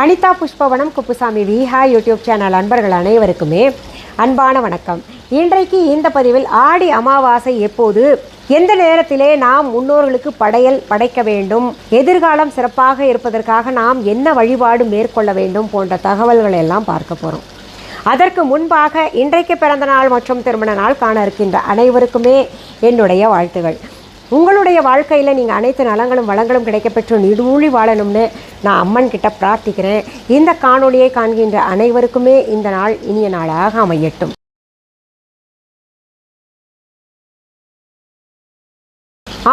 Anitha Pushpavanam Kuppusamy Viha YouTube channel அன்பர்கள் அனைவருக்குமே அன்பான வணக்கம். இன்றைக்கு இந்த பதிவில் ஆடி அமாவாசை எப்போது? எந்த நேரத்திலே நாம் முன்னோர்களுக்கு படையல் படைக்க வேண்டும்? எதிர்காலம் சிறப்பாக இருப்பதற்காக நாம் என்ன வழிபாடு மேற்கொள்ள வேண்டும் போன்ற தகவல்களை எல்லாம் பார்க்க போகிறோம் அதற்கு முன்பாக இன்றைக்கு பிறந்த நாள் மற்றும் திருமண நாள் காண இருக்கின்ற அனைவருக்குமே என்னுடைய வாழ்த்துகள். உங்களுடைய வாழ்க்கையில் நீங்கள் அனைத்து நலங்களும் வளங்களும் கிடைக்கப்பெற்று நீடூழி வாழணும்னு நான் அம்மன் கிட்ட பிரார்த்திக்கிறேன். இந்த காணொலியை காண்கின்ற அனைவருக்குமே இந்த நாள் இனிய நாளாக அமையட்டும்.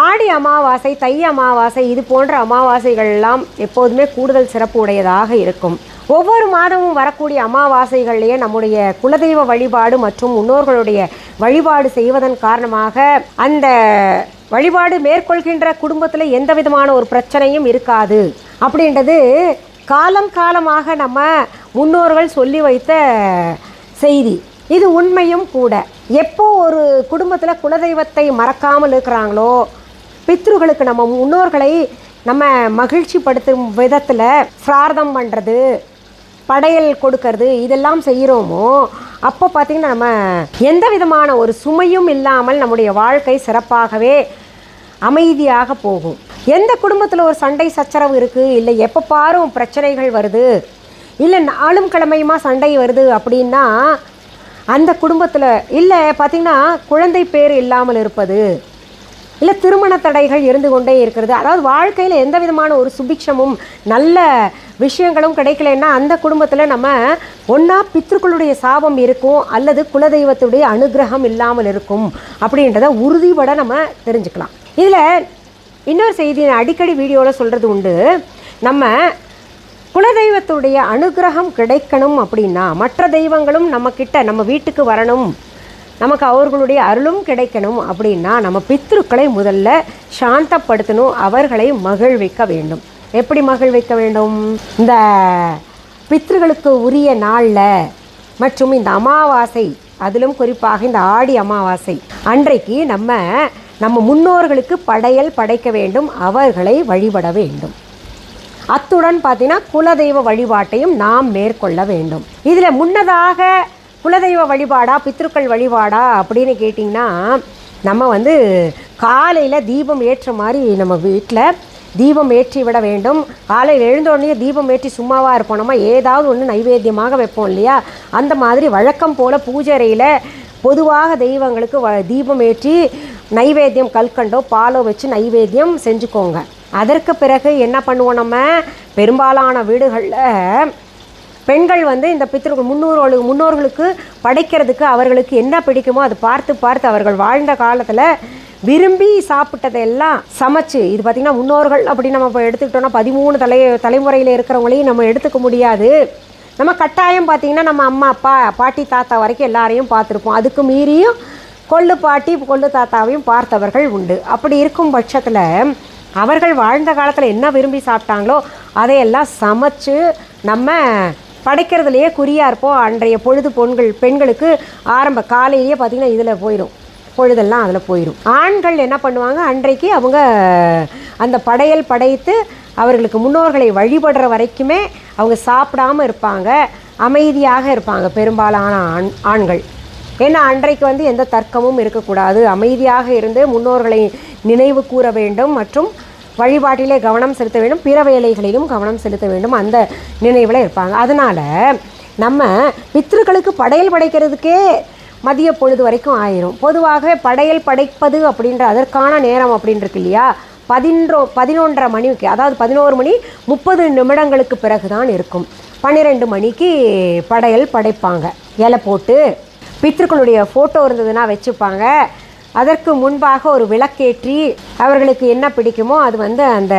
ஆடி அமாவாசை தை அமாவாசை இது போன்ற அமாவாசைகள் எல்லாம் எப்போதுமே கூடுதல் சிறப்பு உடையதாக இருக்கும். ஒவ்வொரு மாதமும் வரக்கூடிய அமாவாசைகள்லேயே நம்முடைய குலதெய்வ வழிபாடு மற்றும் முன்னோர்களுடைய வழிபாடு செய்வதன் காரணமாக அந்த வழிபாடு மேற்கொள்கின்ற குடும்பத்தில் எந்த விதமான ஒரு பிரச்சனையும் இருக்காது. அப்படின்றது காலம் காலமாக நம்ம முன்னோர்கள் சொல்லி வைத்த செய்தி. இது உண்மையும் கூட. எப்போ ஒரு குடும்பத்தில் குலதெய்வத்தை மறக்காமல் இருக்கிறாங்களோ பித்ருகளுக்கு நம்ம முன்னோர்களை நம்ம மகிழ்ச்சிப்படுத்தும் விதத்தில் சிரார்த்தம் பண்ணுறது படையல் கொடுக்கறது இதெல்லாம் செய்கிறோமோ அப்போ பார்த்திங்கன்னா நம்ம எந்த விதமான ஒரு சுமையும் இல்லாமல் நம்முடைய வாழ்க்கை சிறப்பாகவே அமைதியாக போகும். எந்த குடும்பத்தில் ஒரு சண்டை சச்சரவு இருக்குது இல்லை எப்போ பாரும் பிரச்சனைகள் வருது இல்லை நாளும் கிழமையுமா சண்டை வருது அப்படின்னா அந்த குடும்பத்தில் இல்லை பார்த்திங்கன்னா குழந்தை பேர் இல்லாமல் இருப்பது இல்லை திருமண தடைகள் இருந்து கொண்டே இருக்கிறது அதாவது வாழ்க்கையில் எந்த விதமான ஒரு சுபிக்ஷமும் நல்ல விஷயங்களும் கிடைக்கலன்னா அந்த குடும்பத்தில் நம்ம ஒன்றா பித்ருக்களுடைய சாபம் இருக்கும் அல்லது குலதெய்வத்துடைய அனுகிரகம் இல்லாமல் இருக்கும் அப்படின்றத உறுதிபட நம்ம தெரிஞ்சுக்கலாம். இதில் இன்னொரு செய்தி நான் அடிக்கடி வீடியோவில் சொல்கிறது உண்டு. நம்ம குலதெய்வத்துடைய அனுகிரகம் கிடைக்கணும் அப்படின்னா மற்ற தெய்வங்களும் நம்மக்கிட்ட நம்ம வீட்டுக்கு வரணும். நமக்கு அவர்களுடைய அருளும் கிடைக்கணும் அப்படின்னா நம்ம பித்ருக்களை முதல்ல சாந்தப்படுத்தணும் அவர்களை மகிழ்விக்க வேண்டும். எப்படி மகிழ்விக்க வேண்டும்? இந்த பித்ருகளுக்கு உரிய நாளில் மற்றும் இந்த அமாவாசை அதிலும் குறிப்பாக இந்த ஆடி அமாவாசை அன்றைக்கு நம்ம நம்ம முன்னோர்களுக்கு படையல் படைக்க வேண்டும் அவர்களை வழிபட வேண்டும். அத்துடன் பார்த்தீங்கன்னா குலதெய்வ வழிபாட்டையும் நாம் மேற்கொள்ள வேண்டும். இதில் முன்னதாக குலதெய்வ வழிபாடா பித்ருக்கள் வழிபாடா அப்படின்னு கேட்டிங்கன்னா நம்ம வந்து காலையில் தீபம் ஏற்ற மாதிரி நம்ம வீட்டில் தீபம் ஏற்றி விட வேண்டும். காலையில் எழுந்தோடனே தீபம் ஏற்றி சும்மாவாக இருப்போம். ஏதாவது ஒன்று நைவேத்தியமாக வைப்போம் இல்லையா? அந்த மாதிரி வழக்கம் போல் பூஜை பொதுவாக தெய்வங்களுக்கு வ தீபம் ஏற்றி நைவேத்தியம் கல்கண்டோ பாலோ வச்சு நைவேத்தியம் செஞ்சுக்கோங்க. அதற்கு பிறகு என்ன பண்ணுவோம் நம்ம? பெரும்பாலான வீடுகளில் பெண்கள் வந்து இந்த பித்திருக்கள் முன்னோர்களுக்கு முன்னோர்களுக்கு படைக்கிறதுக்கு அவர்களுக்கு என்ன பிடிக்குமோ அது பார்த்து பார்த்து அவர்கள் வாழ்ந்த காலத்தில் விரும்பி சாப்பிட்டதெல்லாம் சமைச்சு. இது பார்த்திங்கன்னா முன்னோர்கள் அப்படி நம்ம இப்போ எடுத்துக்கிட்டோம்னா பதிமூணு தலை தலைமுறையில் இருக்கிறவங்களையும் நம்ம எடுத்துக்க முடியாது. நம்ம கட்டாயம் பார்த்திங்கன்னா நம்ம அம்மா அப்பா பாட்டி தாத்தா வரைக்கும் எல்லாரையும் பார்த்துருப்போம். அதுக்கு மீறியும் கொள்ளு பாட்டி கொள்ளு தாத்தாவையும் பார்த்தவர்கள் உண்டு. அப்படி இருக்கும் பட்சத்தில் அவர்கள் வாழ்ந்த காலத்தில் என்ன விரும்பி சாப்பிட்டாங்களோ அதையெல்லாம் சமைச்சு நம்ம படைக்கிறதுலையே குறியாக இருப்போம். அன்றைய பொழுது பொண்கள் பெண்களுக்கு ஆரம்ப காலையிலேயே பார்த்திங்கன்னா இதில் போயிடும் பொழுதெல்லாம் அதில் போயிடும் ஆண்கள் என்ன பண்ணுவாங்க? அன்றைக்கு அவங்க அந்த படையல் படைத்து அவர்களுக்கு முன்னோர்களை வழிபடுற வரைக்குமே அவங்க சாப்பிடாமல் இருப்பாங்க. அமைதியாக இருப்பாங்க. பெரும்பாலான ஆண் ஆண்கள். ஏன்னா அன்றைக்கு வந்து எந்த தர்க்கமும் இருக்கக்கூடாது. அமைதியாக இருந்து முன்னோர்களை நினைவு கூற வேண்டும். மற்றும் வழிபாட்டிலே கவனம் செலுத்த வேண்டும். பிற வேலைகளிலும் கவனம் செலுத்த வேண்டும். அந்த நினைவில் இருப்பாங்க. அதனால் நம்ம பித்ருக்களுக்கு படையல் படைக்கிறதுக்கே மதிய பொழுது வரைக்கும் ஆயிரும். பொதுவாகவே படையல் படைப்பது அப்படின்ற அதற்கான நேரம் அப்படின்றது இல்லையா? பதினொன்றோ பதினொன்றரை மணிக்கு அதாவது பதினோரு மணி முப்பது நிமிடங்களுக்கு பிறகு தான் இருக்கும். பன்னிரெண்டு மணிக்கு படையல் படைப்பாங்க. இலை போட்டு பித்ருக்களுடைய ஃபோட்டோ இருந்ததுன்னா வச்சுப்பாங்க. அதற்கு முன்பாக ஒரு விளக்கேற்றி அவர்களுக்கு என்ன பிடிக்குமோ அது வந்து அந்த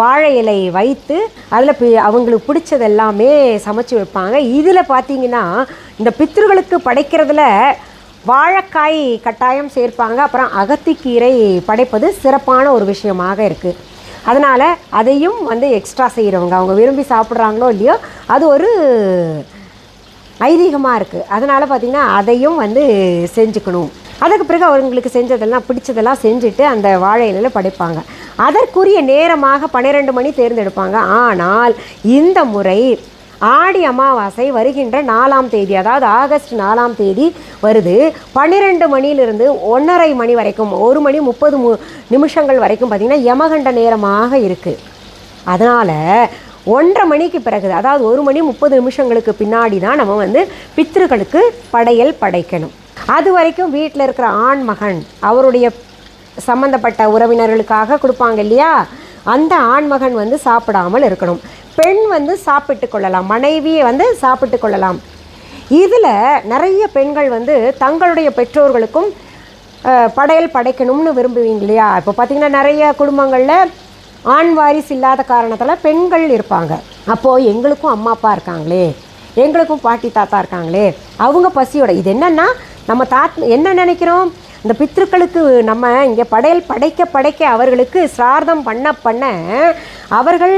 வாழை இலை வைத்து அதில் பி அவங்களுக்கு பிடிச்சது எல்லாமே சமைச்சு வைப்பாங்க. இதில் பார்த்தீங்கன்னா இந்த பித்ருகளுக்கு படைக்கிறதுல வாழைக்காய் கட்டாயம் சேர்ப்பாங்க. அப்புறம் அகத்திக்கீரை படைப்பது சிறப்பான ஒரு விஷயமாக இருக்குது அதனால் அதையும் வந்து எக்ஸ்ட்ரா செய்கிறவங்க அவங்க விரும்பி சாப்பிட்றாங்களோ இல்லையோ அது ஒரு ஐதீகமாக இருக்குது அதனால் பார்த்திங்கன்னா அதையும் வந்து செஞ்சுக்கணும். அதுக்கு பிறகு அவங்களுக்கு செஞ்சதெல்லாம் பிடிச்சதெல்லாம் செஞ்சுட்டு அந்த வாழை இலையில் படைப்பாங்க. அதற்குரிய நேரமாக பன்னிரெண்டு மணி தேர்ந்தெடுப்பாங்க. ஆனால் இந்த முறை ஆடி அமாவாசை வருகின்ற நாலாம் தேதி அதாவது ஆகஸ்ட் நாலாம் தேதி வருது. பன்னிரெண்டு மணியிலிருந்து ஒன்றரை மணி வரைக்கும் ஒரு மணி முப்பது மு நிமிஷங்கள் வரைக்கும் பார்த்திங்கன்னா யமகண்ட நேரமாக இருக்குது அதனால் ஒன்றரை மணிக்கு பிறகு அதாவது ஒரு மணி முப்பது நிமிஷங்களுக்கு பின்னாடி தான் நம்ம வந்து பித்ருக்களுக்கு படையல் படைக்கணும். அது வரைக்கும் வீட்டில் இருக்கிற ஆண் மகன் அவருடைய சம்மந்தப்பட்ட உறவினர்களுக்காக கொடுப்பாங்க இல்லையா? அந்த ஆண்மகன் வந்து சாப்பிடாமல் இருக்கணும். பெண் வந்து சாப்பிட்டு கொள்ளலாம். மனைவியை வந்து சாப்பிட்டு கொள்ளலாம். இதில் நிறைய பெண்கள் வந்து தங்களுடைய பெற்றோர்களுக்கும் படையல் படைக்கணும்னு விரும்புவீங்க இல்லையா? இப்போ பார்த்தீங்கன்னா நிறைய குடும்பங்களில் ஆண் வாரிசு இல்லாத காரணத்தில் பெண்கள் இருப்பாங்க. அப்போது எங்களுக்கும் அம்மா அப்பா இருக்காங்களே எங்களுக்கும் பாட்டி தாத்தா இருக்காங்களே அவங்க பசியோட இது என்னன்னா நம்ம தாத் என்ன நினைக்கிறோம்? இந்த பித்ருக்களுக்கு நம்ம இங்கே படையல் படைக்க படைக்க அவர்களுக்கு சிரார்த்தம் பண்ண பண்ண அவர்கள்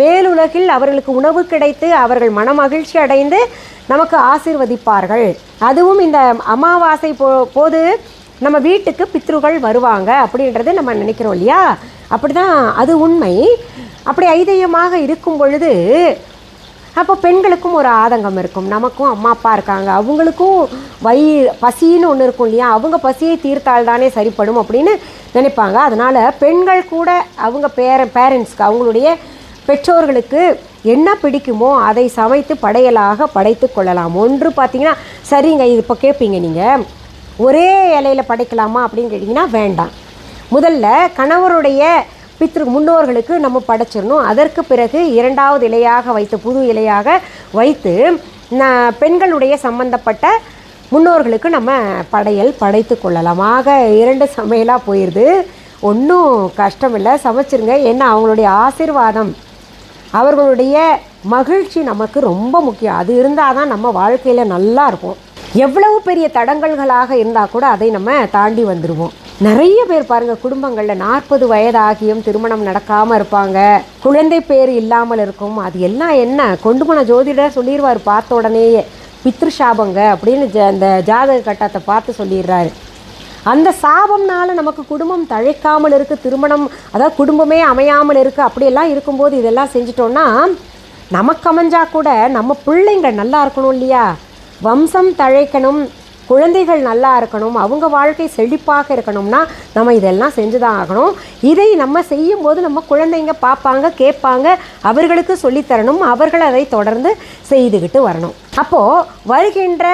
மேலுலகில் அவர்களுக்கு உணவு கிடைத்து அவர்கள் மனமகிழ்ச்சி அடைந்து நமக்கு ஆசிர்வதிப்பார்கள். அதுவும் இந்த அமாவாசை போ போது நம்ம வீட்டுக்கு பித்ருகள் வருவாங்க அப்படின்றது நம்ம நினைக்கிறோம் இல்லையா? அப்படி தான் அது உண்மை. அப்படி ஐதயமாக இருக்கும் பொழுது அப்போ பெண்களுக்கும் ஒரு ஆதங்கம் இருக்கும். நமக்கும் அம்மா அப்பா இருக்காங்க. அவங்களுக்கும் வயி பசின்னு ஒன்று இருக்கும் இல்லையா? அவங்க பசியை தீர்த்தால் தானே சரிப்படும் அப்படின்னு நினைப்பாங்க. அதனால் பெண்கள் கூட அவங்க பேர பேரண்ட்ஸ்க்கு அவங்களுடைய பெற்றோர்களுக்கு என்ன பிடிக்குமோ அதை சமைத்து படையலாக படைத்து கொள்ளலாம். ஒன்று பார்த்தீங்கன்னா சரிங்க இது இப்போ கேட்பீங்க நீங்கள் ஒரே இலையில் படைக்கலாமா அப்படின்னு கேட்டிங்கன்னா வேண்டாம். முதல்ல கணவருடைய பித்ரு முன்னோர்களுக்கு நம்ம படைச்சிடணும். அதற்கு பிறகு இரண்டாவது இலையாக வைத்து புது இலையாக வைத்து பெண்களுடைய சம்பந்தப்பட்ட முன்னோர்களுக்கு நம்ம படையல் படைத்து கொள்ளலாம். ஆக இரண்டு சமையலாக போயிடுது ஒன்றும் கஷ்டம் இல்லை சமைச்சிருங்க. ஏன்னா அவங்களுடைய ஆசீர்வாதம் அவர்களுடைய மகிழ்ச்சி நமக்கு ரொம்ப முக்கியம். அது இருந்தால் தான் நம்ம வாழ்க்கையில் நல்லா இருக்கும் எவ்வளவு பெரிய தடங்கல்களாக இருந்தால் கூட அதை நம்ம தாண்டி வந்துடுவோம் நிறைய பேர் பாருங்கள் குடும்பங்களில் நாற்பது வயதாகியும் திருமணம் நடக்காமல் இருப்பாங்க. குழந்தை பேர் இல்லாமல் இருக்கும். அது எல்லாம் என்ன? கொண்டு போன ஜோதிடர் சொல்லிடுவார் பார்த்த உடனேயே பித்ரு சாபங்க அப்படின்னு ஜ- அந்த ஜாதக கட்டத்தை பார்த்து சொல்லிடுறாரு. அந்த சாபம்னால நமக்கு குடும்பம் தழைக்காமல் இருக்கு திருமணம் அதாவது குடும்பமே அமையாமல் இருக்கு அப்படியெல்லாம் இருக்கும்போது இதெல்லாம் செஞ்சிட்டோன்னா நமக்கு அமைஞ்சா கூட நம்ம பிள்ளைங்க நல்லா இருக்கணும் இல்லையா? வம்சம் தழைக்கணும் குழந்தைகள் நல்லா இருக்கணும் அவங்க வாழ்க்கை செழிப்பாக இருக்கணும்னா நம்ம இதெல்லாம் செஞ்சு தான் ஆகணும். இதை நம்ம செய்யும்போது நம்ம குழந்தைங்க பார்ப்பாங்க கேட்பாங்க அவர்களுக்கு சொல்லித்தரணும் அவர்கள் அதை தொடர்ந்து செய்துக்கிட்டு வரணும். அப்போது வருகின்ற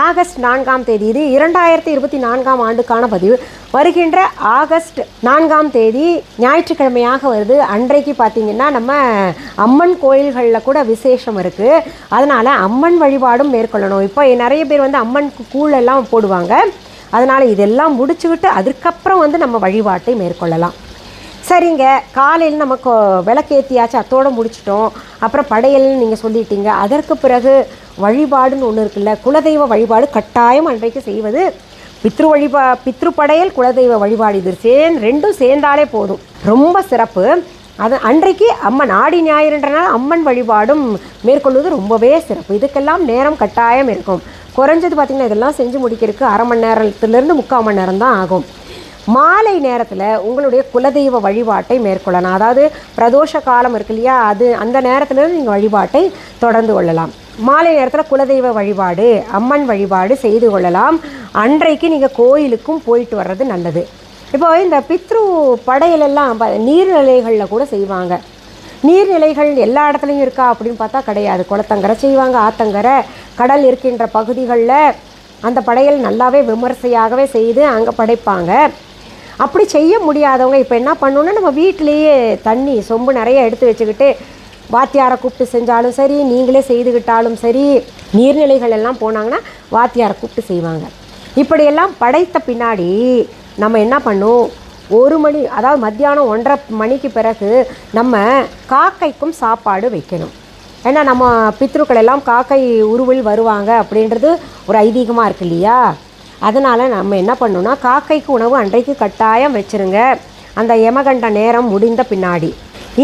ஆகஸ்ட் நான்காம் தேதி இது இரண்டாயிரத்தி இருபத்தி நான்காம் ஆண்டுக்கான பதிவு. வருகின்ற ஆகஸ்ட் நான்காம் தேதி ஞாயிற்றுக்கிழமையாக வருது. அன்றைக்கு பார்த்தீங்கன்னா நம்ம அம்மன் கோயில்களில் கூட விசேஷம் இருக்குது அதனால் அம்மன் வழிபாடும் மேற்கொள்ளணும். இப்போ நிறைய பேர் வந்து அம்மன் கூழ் எல்லாம் போடுவாங்க. அதனால் இதெல்லாம் முடிச்சுக்கிட்டு அதுக்கப்புறம் வந்து நம்ம வழிபாட்டை மேற்கொள்ளலாம். சரிங்க காலையில் நமக்கு விளக்கேற்றியாச்சு அத்தோடு முடிச்சிட்டோம். அப்புறம் படையல்னு நீங்கள் சொல்லிட்டீங்க. அதற்கு பிறகு வழிபாடுன்னு ஒன்று இருக்குல்ல குலதெய்வ வழிபாடு கட்டாயம் அன்றைக்கு செய்வது. பித்ரு வழிபா பித்ரு படையல் குலதெய்வ வழிபாடு இது சேர்ந்து ரெண்டும் சேர்ந்தாலே போதும். ரொம்ப சிறப்பு. அது அன்றைக்கு அம்மன் ஆடி ஞாயிறுன்றனால அம்மன் வழிபாடும் மேற்கொள்வது ரொம்பவே சிறப்பு. இதுக்கெல்லாம் நேரம் கட்டாயம் இருக்கும். குறைஞ்சது பார்த்திங்கன்னா இதெல்லாம் செஞ்சு முடிக்கிறதுக்கு அரை மணி நேரத்துலேருந்து முக்கால் மணி நேரம் தான் ஆகும். மாலை நேரத்தில் உங்களுடைய குலதெய்வ வழிபாட்டை மேற்கொள்ளலாம். அதாவது பிரதோஷ காலம் இருக்கு இல்லையா? அது அந்த நேரத்தில் நீங்கள் வழிபாட்டை தொடர்ந்து கொள்ளலாம். மாலை நேரத்தில் குலதெய்வ வழிபாடு அம்மன் வழிபாடு செய்து கொள்ளலாம். அன்றைக்கு நீங்கள் கோயிலுக்கும் போயிட்டு வர்றது நல்லது. இப்போ இந்த பித்ரு படையிலெல்லாம் நீர்நிலைகளில் கூட செய்வாங்க. நீர்நிலைகள் எல்லா இடத்துலையும் இருக்கா அப்படின்னு பார்த்தா கிடையாது. குளத்தங்கரை செய்வாங்க ஆத்தங்கரை கடல் இருக்கின்ற பகுதிகளில் அந்த படையல் நல்லாவே விமர்சையாகவே செய்து அங்கே படைப்பாங்க. அப்படி செய்ய முடியாதவங்க இப்போ என்ன பண்ணணும்னா நம்ம வீட்டிலேயே தண்ணி சொம்பு நிறைய எடுத்து வச்சுக்கிட்டு வாத்தியாரை கூப்பிட்டு செஞ்சாலும் சரி நீங்களே செய்துக்கிட்டாலும் சரி நீர்நிலைகள் எல்லாம் போனாங்கன்னா வாத்தியாரை கூப்பிட்டு செய்வாங்க. இப்படியெல்லாம் படைத்த பின்னாடி நம்ம என்ன பண்ணும்? ஒரு மணி அதாவது மத்தியானம் ஒன்றரை மணிக்கு பிறகு நம்ம காக்கைக்கும் சாப்பாடு வைக்கணும். ஏன்னா நம்ம பித்ருக்கள் எல்லாம் காக்கை உருவில் வருவாங்க அப்படின்றது ஒரு ஐதீகமாக இருக்கு இல்லையா? அதனால் நம்ம என்ன பண்ணணும்னா காக்கைக்கு உணவு அன்றைக்கு கட்டாயம் வச்சுருங்க. அந்த யமகண்ட நேரம் முடிந்த பின்னாடி.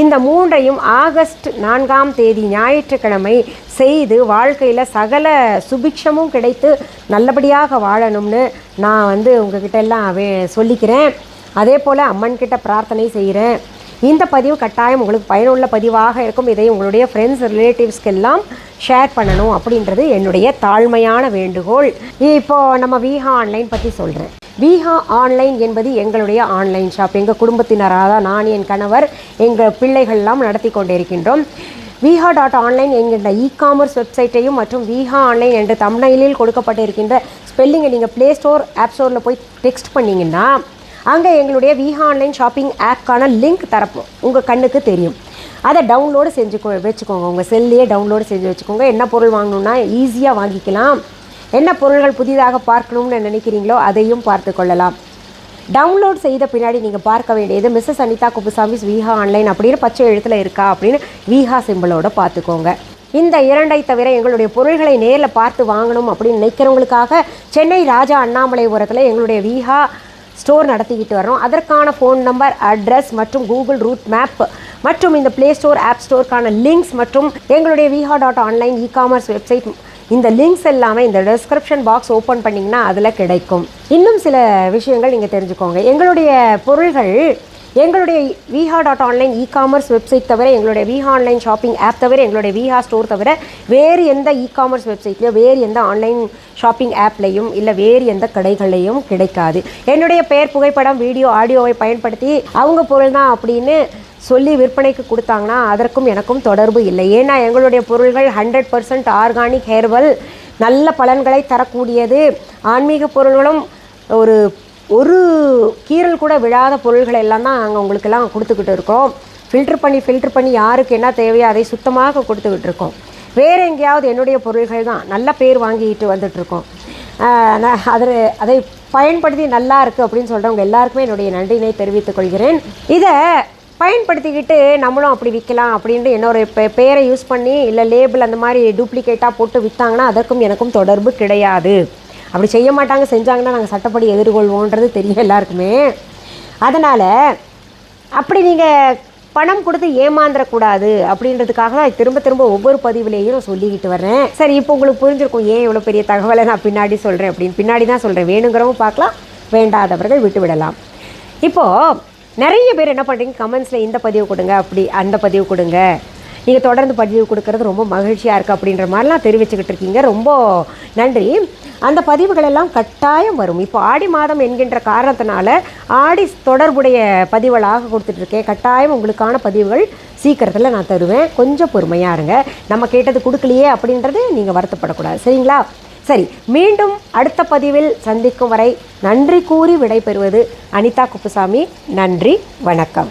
இந்த மூன்றையும் ஆகஸ்ட் நான்காம் தேதி ஞாயிற்றுக்கிழமை செய்து வாழ்க்கையில் சகல சுபிக்ஷமும் கிடைத்து நல்லபடியாக வாழணும்னு நான் வந்து உங்ககிட்ட எல்லாம் சொல்லிக்கிறேன். அதே போல் அம்மன்கிட்ட பிரார்த்தனை செய்கிறேன் இந்த பதிவு கட்டாயம் உங்களுக்கு பயனுள்ள பதிவாக இருக்கும். இதை உங்களுடைய ஃப்ரெண்ட்ஸ் ரிலேட்டிவ்ஸ்க்கு எல்லாம் ஷேர் பண்ணணும் அப்படின்றது என்னுடைய தாழ்மையான வேண்டுகோள். இப்போ நம்ம வீஹா ஆன்லைன் பற்றி சொல்கிறேன் வீஹா ஆன்லைன் என்பது எங்களுடைய ஆன்லைன் ஷாப் எங்கள் குடும்பத்தினராக தான் நான் என் கணவர் எங்கள் பிள்ளைகள்லாம் நடத்தி கொண்டிருக்கின்றோம். விஹா டாட் ஆன்லைன் என்கின்ற இ காமர்ஸ் வெப்சைட்டையும் மற்றும் விஹா ஆன்லைன் என்ற தமிழில் கொடுக்கப்பட்டிருக்கின்ற ஸ்பெல்லிங்கை நீங்கள் ப்ளே ஸ்டோர் ஆப் ஸ்டோரில் போய் டெக்ஸ்ட் பண்ணிங்கன்னா அங்கே எங்களுடைய விஹா ஆன்லைன் ஷாப்பிங் ஆப்க்கான லிங்க் தரப்போம் உங்கள் கண்ணுக்கு தெரியும். அதை டவுன்லோடு செஞ்சு வச்சுக்கோங்க. உங்கள் செல்லையே டவுன்லோடு செஞ்சு வச்சுக்கோங்க. என்ன பொருள் வாங்கணும்னா ஈஸியாக வாங்கிக்கலாம். என்ன பொருள்கள் புதிதாக பார்க்கணும்னு நினைக்கிறீங்களோ அதையும் பார்த்து கொள்ளலாம். டவுன்லோட் செய்த பின்னாடி நீங்கள் பார்க்க வேண்டியது மிஸ்ஸஸ் அனிதா குப்புசாமிஸ் விஹா ஆன்லைன் அப்படின்னு பச்சை எழுத்தில் இருக்கா அப்படின்னு விஹா சிம்பிளோட பார்த்துக்கோங்க. இந்த இரண்டை தவிர எங்களுடைய பொருள்களை நேரில் பார்த்து வாங்கணும் அப்படின்னு நினைக்கிறவங்களுக்காக சென்னை ராஜா அண்ணாமலைபுரத்தில் எங்களுடைய விஹா ஸ்டோர் நடத்திக்கிட்டு வரோம் அதற்கான ஃபோன் நம்பர் அட்ரஸ் மற்றும் கூகுள் ரூட் மேப் மற்றும் இந்த ப்ளே ஸ்டோர் ஆப் ஸ்டோருக்கான லிங்க்ஸ் மற்றும் எங்களுடைய Viha dot online e commerce website இந்த லிங்க்ஸ் எல்லாமே இந்த டிஸ்கிரிப்ஷன் பாக்ஸ் ஓப்பன் பண்ணிங்கன்னா அதில் கிடைக்கும். இன்னும் சில விஷயங்கள் நீங்கள் தெரிஞ்சுக்கோங்க. எங்களுடைய பொருள்கள் எங்களுடைய Viha dot online e commerce website தவிர எங்களுடைய விஹா ஆன்லைன் ஷாப்பிங் ஆப் தவிர எங்களுடைய விஹா ஸ்டோர் தவிர வேறு எந்த இ காமர்ஸ் வெப்சைட்லையோ வேறு எந்த ஆன்லைன் ஷாப்பிங் ஆப்லையும் இல்லை வேறு எந்த கடைகள்லையும் கிடைக்காது. என்னுடைய பெயர் புகைப்படம் வீடியோ ஆடியோவை பயன்படுத்தி அவங்க பொருள் தான் அப்படின்னு சொல்லி விற்பனைக்கு கொடுத்தாங்கன்னா அதற்கும் எனக்கும் தொடர்பு இல்லை. ஏன்னா எங்களுடைய பொருள்கள் ஹண்ட்ரட் பர்சன்ட் ஆர்கானிக் ஹேர்வல் நல்ல பலன்களை தரக்கூடியது. ஆன்மீக பொருள்களும் ஒரு ஒரு கீறல் கூட விழாத பொருள்கள் எல்லாம் தான் நாங்கள் உங்களுக்கெல்லாம் கொடுத்துக்கிட்டு இருக்கோம். ஃபில்டர் பண்ணி ஃபில்டர் பண்ணி யாருக்கு என்ன தேவையோ அதை சுத்தமாக கொடுத்துக்கிட்டு இருக்கோம். வேறு எங்கேயாவது என்னுடைய பொருள்கள் தான் நல்ல பேர் வாங்கிட்டு வந்துட்ருக்கோம் அதில் அதை பயன்படுத்தி நல்லா இருக்குது அப்படின்னு சொல்கிறவங்க எல்லாருக்குமே என்னுடைய நன்றியினை தெரிவித்துக் கொள்கிறேன். இதை பயன்படுத்திக்கிட்டு நம்மளும் அப்படி விற்கலாம் அப்படின்ட்டு என்னோட பேரை யூஸ் பண்ணி இல்லை லேபிள் அந்த மாதிரி டூப்ளிகேட்டாக போட்டு விற்றாங்கன்னா அதற்கும் எனக்கும் தொடர்பு கிடையாது. அப்படி செய்ய மாட்டாங்க செஞ்சாங்கன்னா நாங்கள் சட்டப்படி எதிர்கொள்வோன்றது தெரியும் எல்லாருக்குமே. அதனால் அப்படி நீங்கள் பணம் கொடுத்து ஏமாந்துடக்கூடாது அப்படின்றதுக்காக தான் திரும்ப திரும்ப ஒவ்வொரு பதிவுலேயும் நான் சொல்லிக்கிட்டு வரேன் சரி இப்போ உங்களுக்கு புரிஞ்சிருக்கும் ஏன் இவ்வளோ பெரிய தகவலை நான் பின்னாடி சொல்கிறேன் அப்படின்னு. பின்னாடி தான் சொல்கிறேன் வேணுங்கிறவங்க பார்க்கலாம் வேண்டாதவர்கள் விட்டு விடலாம். இப்போது நிறைய பேர் என்ன பண்ணுறீங்க கமெண்ட்ஸில் இந்த பதிவு கொடுங்க அப்படி அந்த பதிவு கொடுங்க. நீங்கள் தொடர்ந்து பதிவு கொடுக்கறது ரொம்ப மகிழ்ச்சியாக இருக்குது அப்படின்ற மாதிரிலாம் தெரிவிச்சுக்கிட்டு இருக்கீங்க. ரொம்ப நன்றி. அந்த பதிவுகள் எல்லாம் கட்டாயம் வரும். இப்போ ஆடி மாதம் என்கின்ற காரணத்தினால ஆடி தொடர்புடைய பதிவுகளாக கொடுத்துட்ருக்கேன் கட்டாயம் உங்களுக்கான பதிவுகள் சீக்கிரத்தில் நான் தருவேன். கொஞ்சம் பொறுமையாக இருங்க. நம்ம கேட்டது கொடுக்கலையே அப்படின்றது நீங்கள் வருத்தப்படக்கூடாது. சரிங்களா? சரி மீண்டும் அடுத்த பதிவில் சந்திக்கும் வரை நன்றி கூறி விடைபெறுவது அனிதா குப்புசாமி. நன்றி வணக்கம்.